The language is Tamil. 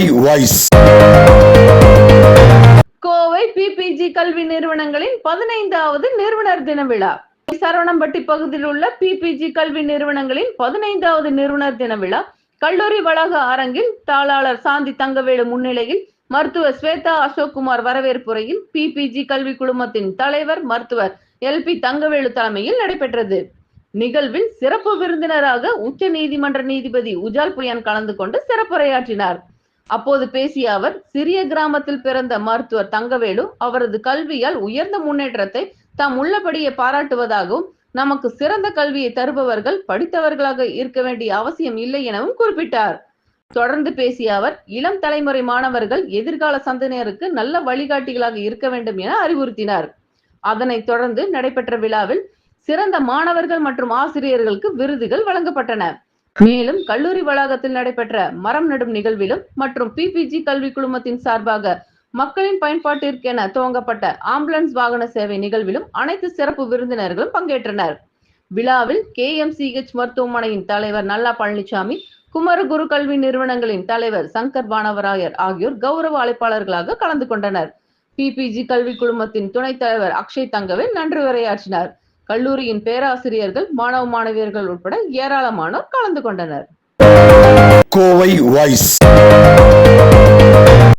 கோவை வாய்ஸ் கோவை பிபிஜி கல்வி நிறுவனங்களின் பதினைந்தாவது நிறுவனர் தின விழா. சரவணம்பட்டி பகுதியில் உள்ள பிபிஜி கல்வி நிறுவனங்களின் பதினைந்தாவது நிறுவனர் தின விழா. கல்லூரி வளாக அரங்கில் தாளாளர் சாந்தி தங்கவேலு முன்னிலையில் மருத்துவர் ஸ்வேதா அசோக்குமார் வரவேற்புரையில் பிபிஜி கல்வி குழுமத்தின் தலைவர் மருத்துவர் எல் பி தங்கவேலு தலைமையில் நடைபெற்றது. நிகழ்வில் சிறப்பு விருந்தினராக உச்ச நீதிமன்ற நீதிபதி உஜால் புயன் கலந்து கொண்டு சிறப்புரையாற்றினார். அப்போது பேசிய அவர் சிறிய கிராமத்தில் பிறந்த மருத்துவர் தங்கவேலு அவரது கல்வியால் உயர்ந்த முன்னேற்றத்தை தாம் உள்ளபடியே பாராட்டுவதாகவும் நமக்கு சிறந்த கல்வியை தருபவர்கள் படித்தவர்களாக இருக்க வேண்டிய அவசியம் இல்லை எனவும் குறிப்பிட்டார். தொடர்ந்து பேசிய அவர் இளம் தலைமுறை மாணவர்கள் எதிர்கால சந்ததியினருக்கு நல்ல வழிகாட்டிகளாக இருக்க வேண்டும் என அறிவுறுத்தினார். அதனைத் தொடர்ந்து நடைபெற்ற விழாவில் சிறந்த மாணவர்கள் மற்றும் ஆசிரியர்களுக்கு விருதுகள் வழங்கப்பட்டன. மேலும் கல்லூரி வளாகத்தில் நடைபெற்ற மரம் நடும் நிகழ்விலும் மற்றும் பிபிஜி கல்வி குழுமத்தின் சார்பாக மக்களின் பயன்பாட்டிற்கென துவங்கப்பட்ட ஆம்புலன்ஸ் வாகன சேவை நிகழ்விலும் அனைத்து சிறப்பு விருந்தினர்களும் பங்கேற்றனர். விழாவில் கே எம் மருத்துவமனையின் தலைவர் நல்லா பழனிசாமி குமரகுரு கல்வி நிறுவனங்களின் தலைவர் சங்கர் வானவராயர் ஆகியோர் கௌரவ அழைப்பாளர்களாக கலந்து கொண்டனர். பிபிஜி கல்வி குழுமத்தின் துணைத் தலைவர் அக்ஷய் தங்கவேல் நன்றி உரையாற்றினார். கல்லூரியின் பேராசிரியர்கள் மாணவ மாணவியர்கள் உட்பட ஏராளமானோர் கலந்து கொண்டனர். கோவை வாய்ஸ்.